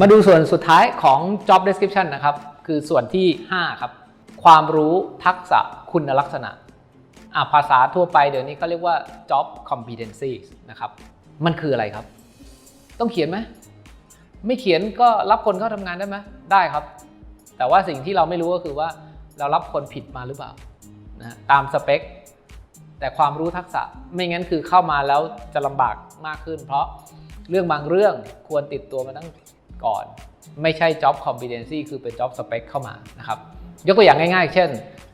มาดูส่วนสุดท้ายของ job description นะครับ คือส่วนที่ 5 ครับ ความรู้ทักษะคุณลักษณะอะภาษาทั่วไปเดี๋ยวนี้เขาเรียกว่า job competencies นะครับ มันคืออะไรครับ ต้องเขียนไหม ไม่เขียนก็รับคนเข้าทำงานได้ไหมได้ครับ แต่ว่าสิ่งที่เราไม่รู้ก็คือว่าเรารับคนผิดมาหรือเปล่านะตามสเปค แต่ความรู้ทักษะไม่งั้นคือเข้ามาแล้วจะลำบากมากขึ้น เพราะเรื่องบางเรื่องควรติดตัวมาตั้ง ก่อน ไม่ใช่ job competency คือเป็น job spec เข้ามานะครับยกตัวอย่างง่ายๆ เช่น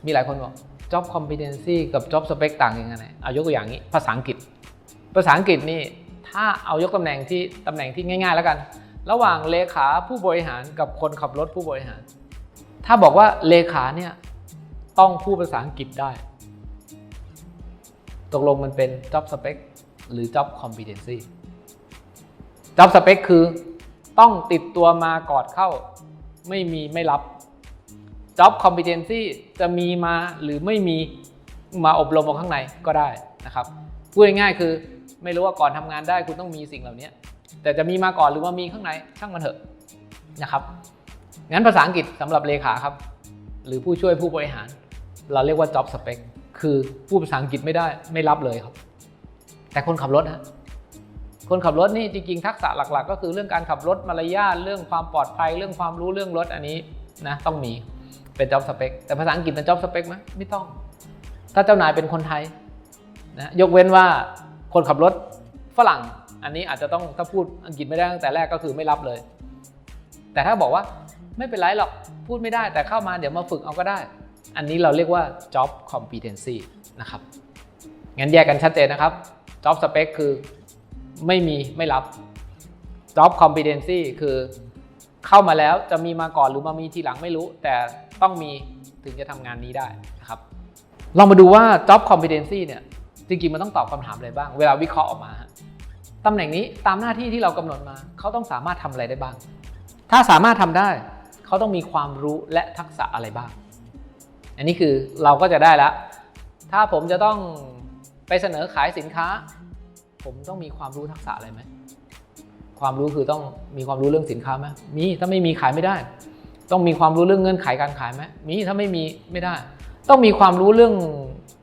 มีหลายคนบอก job competency กับ job spec ต่างกันยังไงเอายกตัวอย่างนี้ภาษาอังกฤษ ภาษาอังกฤษนี่ถ้าเอายกตำแหน่งที่ตำแหน่งที่ง่าย ๆ แล้วกัน ระหว่างเลขาผู้บริหารกับคนขับรถผู้บริหาร ถ้าบอกว่าเลขาเนี่ยต้องพูดภาษาอังกฤษได้ ตกลงมันเป็น job spec หรือ job competency job spec คือ ต้องติดตัวมากอดเข้า ไม่มีไม่รับ job competency จะมีมาหรือไม่มีมาอบรมเอาข้างในก็ได้นะครับพูดง่ายๆคือไม่รู้ว่าก่อนทำงานได้คุณต้องมีสิ่งเหล่านี้ แต่จะมีมาก่อนหรือว่ามีข้างในช่างมันเถอะนะครับงั้นภาษาอังกฤษสำหรับเลขาครับ หรือผู้ช่วยผู้บริหาร เราเรียกว่า job spec คือพูดภาษาอังกฤษไม่ได้ไม่รับเลยครับ แต่คนขับรถฮะ คนขับรถนี่จริงๆ ทักษะหลักๆ ก็คือเรื่องการขับรถมารยาทเรื่องความปลอดภัยเรื่องความรู้เรื่องรถอันนี้นะต้องมีเป็น job spec แต่ภาษาอังกฤษเป็น job spec ไหมไม่ต้อง ถ้าเจ้านายเป็นคนไทยนะยกเว้นว่าคนขับรถฝรั่ง อันนี้อาจจะต้องถ้าพูดอังกฤษไม่ได้ตั้งแต่แรกก็คือไม่รับเลย แต่ถ้าบอกว่าไม่เป็นไรหรอกพูดไม่ได้แต่เข้ามาเดี๋ยวมาฝึกเอาก็ได้ อันนี้เราเรียกว่า job competency นะครับงั้นแยกกันชัดเจนนะครับ job spec คือ ไม่มีไม่รับ job competency คือเข้ามาแล้วจะมีมาก่อนหรือมามีทีหลังไม่รู้ แต่ต้องมีถึงจะทำงานนี้ได้นะครับลองมาดูว่า job competency เนี่ยจริงๆมันต้องตอบคำถามอะไรบ้าง เวลาวิเคราะห์ออกมาตำแหน่งนี้ตามหน้าที่ที่เรากำหนดมาเขาต้องสามารถทำอะไรได้บ้าง ถ้าสามารถทำได้เขาต้องมีความรู้และทักษะอะไรบ้าง อันนี้คือเราก็จะได้แล้วถ้าผมจะต้องไปเสนอขายสินค้า ผมต้องมีความรู้ทักษะอะไรไหม ความรู้คือต้องมีความรู้เรื่องสินค้าไหมมี ถ้าไม่มีขายไม่ได้ ต้องมีความรู้เรื่องเงื่อนไขการขายไหมมี ถ้าไม่มีไม่ได้ ต้องมีความรู้เรื่อง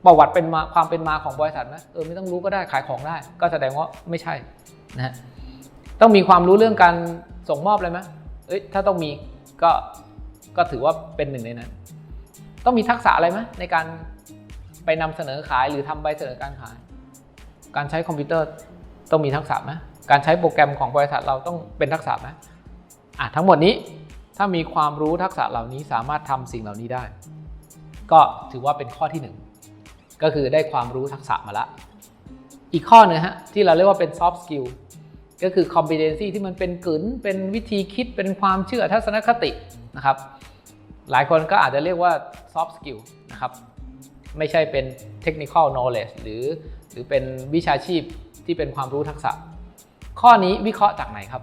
ประวัติเป็นมาความเป็นมาของบริษัทไหมเออไม่ต้องรู้ก็ได้ขายของได้ ก็แสดงว่าไม่ใช่นะฮะ ต้องมีความรู้เรื่องการส่งมอบอะไรไหมเอ้ยถ้าต้องมีก็ก็ถือว่าเป็นหนึ่งในนั้น ต้องมีทักษะอะไรไหมในการไปนำเสนอขายหรือทำใบเสนอการขาย การใช้คอมพิวเตอร์ต้องมีทักษะไหมการใช้โปรแกรมของบริษัทเราต้องเป็นทักษะไหมอะทั้งหมดนี้ถ้ามีความรู้ทักษะเหล่านี้สามารถทำสิ่งเหล่านี้ได้ ก็ถือว่าเป็นข้อที่หนึ่งก็คือได้ความรู้ทักษะมาละ อีกข้อหนึงฮะที่เราเรียกว่าเป็น soft skill ก็คือ competency ที่มันเป็นกลืนเป็นวิธีคิดเป็นความเชื่อทัศนคตินะครับ หลายคนก็อาจจะเรียกว่า soft skill นะครับ ไม่ใช่เป็น technical knowledge หรือหรือเป็นวิชาชีพที่เป็นความรู้ทักษะ ข้อนี้วิเคราะห์จากไหนครับ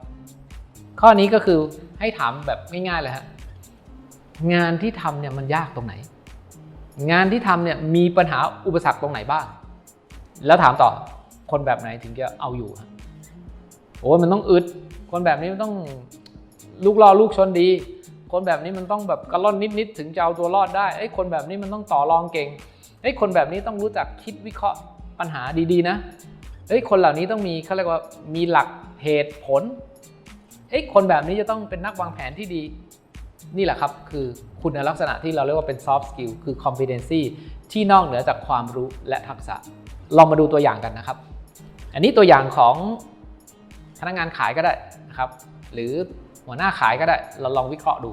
ข้อนี้ก็คือให้ถามแบบง่ายๆเลยฮะงานที่ทำเนี่ยมันยากตรงไหน งานที่ทำเนี่ยมีปัญหาอุปสรรคตรงไหนบ้าง แล้วถามต่อคนแบบไหนถึงจะเอาอยู่ฮะโอ้มันต้องอึดคนแบบนี้มันต้องลูกล่อลูกชนดี คนแบบนี้มันต้องแบบกระล่อนนิดๆถึงจะเอาตัวรอดได้ไอ้คนแบบนี้มันต้องต่อรองเก่ง ไอ้ยคนแบบนี้ต้องรู้จักคิดวิเคราะห์ปัญหาดีๆนะเอ้ยคนเหล่านี้ต้องมีเขาเรียกว่ามีหลักเหตุผลเอ้ยคนแบบนี้จะต้องเป็นนักวางแผนที่ดี นี่แหละครับ คือคุณลักษณะที่เราเรียกว่าเป็น soft skill คือ competency ที่นอกเหนือจากความรู้และทักษะ ลองมาดูตัวอย่างกันนะครับ อันนี้ตัวอย่างของพนักงานขายก็ได้นะครับ หรือหัวหน้าขายก็ได้ เราลองวิเคราะห์ดู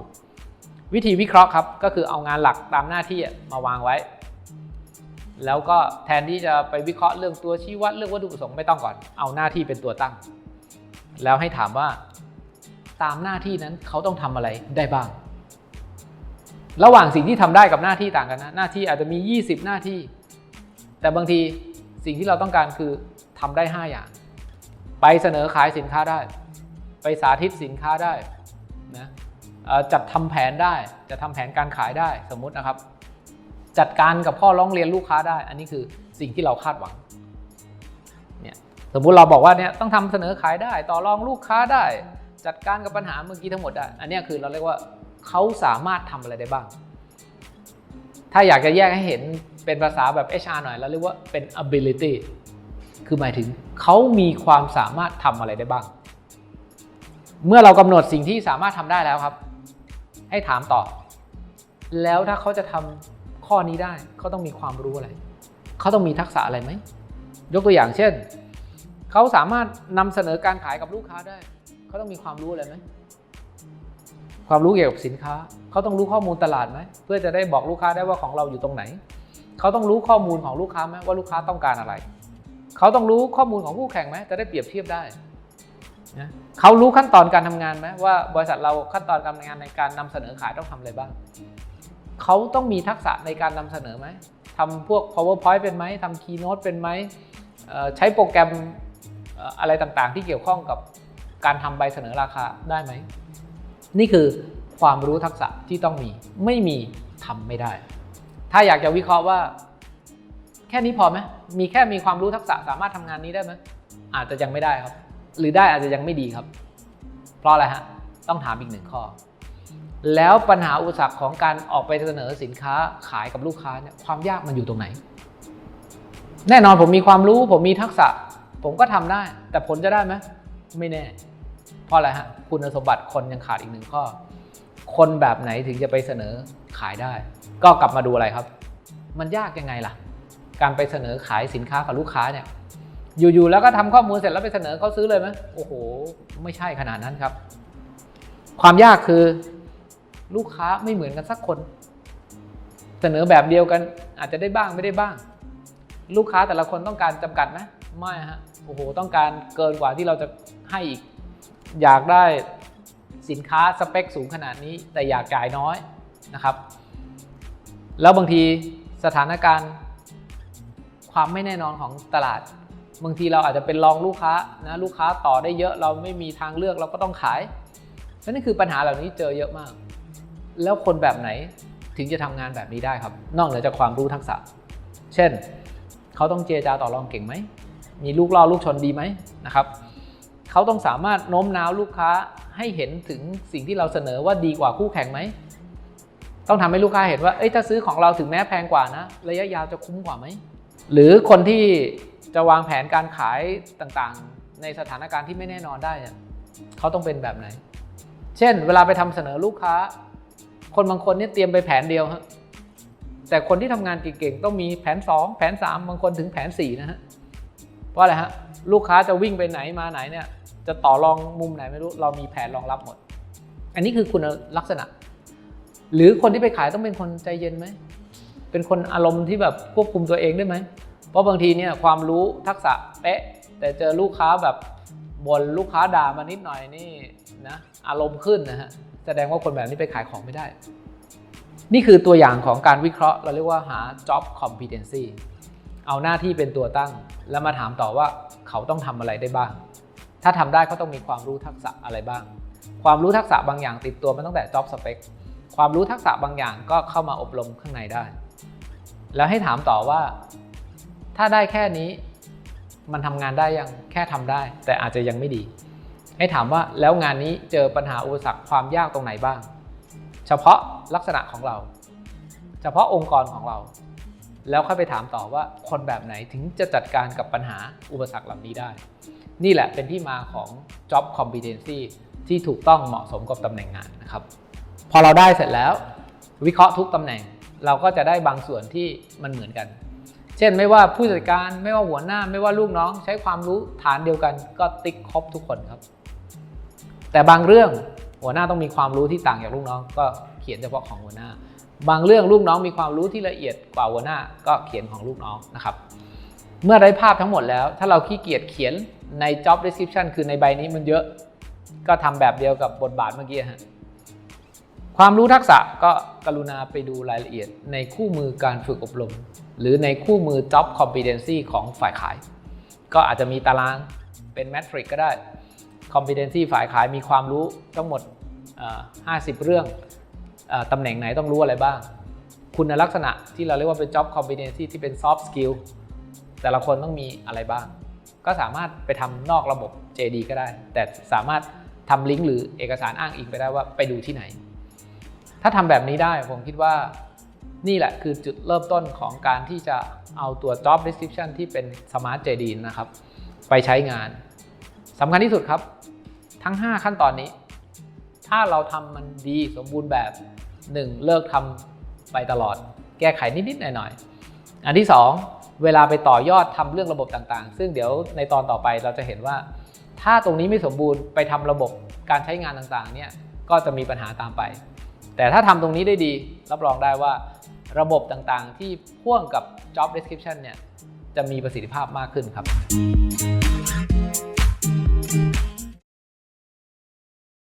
วิธีวิเคราะห์ครับ ก็คือเอางานหลักตามหน้าที่มาวางไว้ แล้วก็แทนที่จะไปวิเคราะห์เรื่องตัวชี้วัดเรื่องวัตถุประสงค์ไม่ต้องก่อน เอาหน้าที่เป็นตัวตั้ง แล้วให้ถามว่าตามหน้าที่นั้นเขาต้องทำอะไรได้บ้าง ระหว่างสิ่งที่ทำได้กับหน้าที่ต่างกันนะ หน้าที่อาจจะมี 20 หน้าที่ แต่บางทีสิ่งที่เราต้องการคือทำได้ 5 อย่าง ไปเสนอขายสินค้าได้ ไปสาธิตสินค้าได้นะอ่อจัดทำแผนได้จะทำแผนการขายได้สมมุตินะครับ จัดการกับข้อร้องเรียนลูกค้าได้ อันนี้คือสิ่งที่เราคาดหวังเนี่ยสมมุติเราบอกว่าเนี่ยต้องทำเสนอขายได้ ต่อรองลูกค้าได้ จัดการกับปัญหาเมื่อกี้ทั้งหมดได้ อันนี้คือเราเรียกว่าเขาสามารถทำอะไรได้บ้าง ถ้าอยากจะแยกให้เห็นเป็นภาษาแบบ HR หน่อยเราเรียกว่าเป็น ability คือหมายถึงเขามีความสามารถทำอะไรได้บ้าง เมื่อเรากำหนดสิ่งที่สามารถทำได้แล้วครับ ให้ถามต่อ แล้วถ้าเขาจะทำ ข้อนี้ได้เขาต้องมีความรู้อะไร เขาต้องมีทักษะอะไรไหม ยกตัวอย่างเช่น เขาสามารถนำเสนอการขายกับลูกค้าได้ เขาต้องมีความรู้อะไรไหม ความรู้เกี่ยวกับสินค้า เขาต้องรู้ข้อมูลตลาดไหม เพื่อจะได้บอกลูกค้าได้ว่าของเราอยู่ตรงไหน เขาต้องรู้ข้อมูลของลูกค้าไหมว่าลูกค้าต้องการอะไร เขาต้องรู้ข้อมูลของคู่แข่งไหมจะได้เปรียบเทียบได้นะเขารู้ขั้นตอนการทำงานไหมว่าบริษัทเราขั้นตอนการทำงานในการนำเสนอขายต้องทำอะไรบ้าง เขาต้องมีทักษะในการนำเสนอไหมทำพวก powerpoint เป็นไหมทำ keynote เป็นไหมใช้โปรแกรมเอ่ออะไรต่างๆ ที่เกี่ยวข้องกับการทำใบเสนอราคาได้ไหม นี่คือความรู้ทักษะที่ต้องมี ไม่มีทำไม่ได้ ถ้าอยากจะวิเคราะห์ว่า แค่นี้พอไหมมีแค่มีความรู้ทักษะสามารถทำงานนี้ได้ไหมอาจจะยังไม่ได้ครับ หรือได้อาจจะยังไม่ดีครับ เพราะอะไรฮะ ต้องถามอีกหนึ่งข้อ แล้วปัญหาอุปสรรคของการออกไปเสนอสินค้าขายกับลูกค้าเนี่ยความยากมันอยู่ตรงไหน แน่นอนผมมีความรู้ ผมมีทักษะ ผมก็ทำได้ แต่ผลจะได้ไหมไม่แน่ เพราะอะไรฮะคุณสมบัติคนยังขาดอีกหนึ่งข้อ คนแบบไหนถึงจะไปเสนอขายได้ ก็กลับมาดูอะไรครับ มันยากยังไงล่ะ การไปเสนอขายสินค้ากับลูกค้าเนี่ยอยู่ๆแล้วก็ทำข้อมูลเสร็จแล้วไปเสนอเขาซื้อเลยไหมโอ้โห ไม่ใช่ขนาดนั้นครับ ความยากคือ ลูกค้าไม่เหมือนกันสักคน เสนอแบบเดียวกัน อาจจะได้บ้างไม่ได้บ้าง ลูกค้าแต่ละคนต้องการจำกัดไหมไม่ฮะโอ้โหต้องการเกินกว่าที่เราจะให้อีก อยากได้สินค้าสเปคสูงขนาดนี้ แต่อยากจ่ายน้อยนะครับ แล้วบางทีสถานการณ์ความไม่แน่นอนของตลาด บางทีเราอาจจะเป็นรองลูกค้านะลูกค้าต่อได้เยอะเราไม่มีทางเลือกเราก็ต้องขายนั่นคือปัญหาเหล่านี้เจอเยอะมาก แล้วคนแบบไหนถึงจะทำงานแบบนี้ได้ครับ นอกเหนือจากความรู้ทักษะ เช่น เขาต้องเจรจาต่อรองเก่งไหม มีลูกล่อลูกชนดีไหมนะครับเขาต้องสามารถโน้มน้าวลูกค้าให้เห็นถึงสิ่งที่เราเสนอว่าดีกว่าคู่แข่งไหม ต้องทำให้ลูกค้าเห็นว่าเอ้ยถ้าซื้อของเราถึงแม้แพงกว่านะ ระยะยาวจะคุ้มกว่าไหม หรือคนที่จะวางแผนการขายต่างๆ ในสถานการณ์ที่ไม่แน่นอนได้เนี่ยเขาต้องเป็นแบบไหน เช่น เวลาไปทำเสนอลูกค้า คนบางคนเนี่ยเตรียมไปแผนเดียวฮะแต่คนที่ทำงานเก่งๆต้องมีแผน 2 แผน 3 บางคนถึงแผน4นะฮะเพราะอะไรฮะลูกค้าจะวิ่งไปไหนมาไหนเนี่ย จะต่อรองมุมไหนไม่รู้เรามีแผนรองรับหมด อันนี้คือคุณลักษณะ หรือคนที่ไปขายต้องเป็นคนใจเย็นไหมเป็นคนอารมณ์ที่แบบควบคุมตัวเองได้ไหมเพราะบางทีเนี่ยความรู้ทักษะเป๊ะ แต่เจอลูกค้าแบบบ่นลูกค้าด่ามานิดหน่อยนี่นะอารมณ์ขึ้นนะฮะ แสดงว่าคนแบบนี้ไปขายของไม่ได้ นี่คือตัวอย่างของการวิเคราะห์ เราเรียกว่าหา job competency เอาหน้าที่เป็นตัวตั้ง แล้วมาถามต่อว่าเขาต้องทำอะไรได้บ้าง ถ้าทำได้เขาต้องมีความรู้ทักษะอะไรบ้าง ความรู้ทักษะบางอย่างติดตัวมาตั้งแต่ job spec ความรู้ทักษะบางอย่างก็เข้ามาอบรมข้างในได้ แล้วให้ถามต่อว่า ถ้าได้แค่นี้ มันทำงานได้ยังแค่ทำได้ แต่อาจจะยังไม่ดี ให้ถามว่าแล้วงานนี้เจอปัญหาอุปสรรคความยากตรงไหนบ้าง เฉพาะลักษณะของเรา เฉพาะองค์กรของเรา แล้วค่อยไปถามต่อว่าคนแบบไหนถึงจะจัดการกับปัญหาอุปสรรคเหล่านี้ได้ นี่แหละเป็นที่มาของ job competency ที่ถูกต้องเหมาะสมกับตำแหน่งงานนะครับ พอเราได้เสร็จแล้ว วิเคราะห์ทุกตำแหน่ง เราก็จะได้บางส่วนที่มันเหมือนกัน เช่นไม่ว่าผู้จัดการไม่ว่าหัวหน้าไม่ว่าลูกน้อง ใช้ความรู้ฐานเดียวกันก็ติ๊กครบทุกคนครับ แต่บางเรื่องหัวหน้าต้องมีความรู้ที่ต่างจากลูกน้อง ก็เขียนเฉพาะของหัวหน้า บางเรื่องลูกน้องมีความรู้ที่ละเอียดกว่าหัวหน้า ก็เขียนของลูกน้องนะครับเมื่อได้ภาพทั้งหมดแล้ว ถ้าเราขี้เกียจเขียนใน job description คือในใบนี้มันเยอะ ก็ทำแบบเดียวกับบทบาทเมื่อกี้ฮะความรู้ทักษะก็กรุณาไปดูรายละเอียดในคู่มือการฝึกอบรม หรือในคู่มือ job competency ของฝ่ายขาย ก็อาจจะมีตารางเป็นแมทริกก็ได้ competency ฝ่ายขายมีความรู้ทั้งหมด 50 เรื่องอตำแหน่งไหนต้องรู้อะไรบ้าง คุณลักษณะที่เราเรียกว่าเป็น job competency ที่เป็น soft skill แต่ละคนต้องมีอะไรบ้าง ก็สามารถไปทำนอกระบบ JD ก็ได้ แต่สามารถทำลิงก์หรือเอกสารอ้างอิงไปได้ว่าไปดูที่ไหน ถ้าทำแบบนี้ได้ผมคิดว่านี่แหละคือจุดเริ่มต้นของการที่จะเอาตัว job description ที่เป็น smart JD นะครับ ไปใช้งาน สำคัญที่สุดครับ ทั้ง 5 ขั้นตอนนี้ ถ้าเราทำมันดีสมบูรณ์แบบ 1. เลิกทำไปตลอด แก้ไขนิด ๆ หน่อย ๆ อันที่ 2 เวลาไปต่อยอดทำเรื่องระบบต่าง ๆ ซึ่งเดี๋ยวในตอนต่อไปเราจะเห็นว่า ถ้าตรงนี้ไม่สมบูรณ์ไปทำระบบการใช้งานต่างๆเนี่ยก็จะมีปัญหาตามไป แต่ถ้าทำตรงนี้ได้ดี รับรองได้ว่าระบบต่างๆ ที่พ่วงกับ job description เนี่ยจะมีประสิทธิภาพมากขึ้นครับ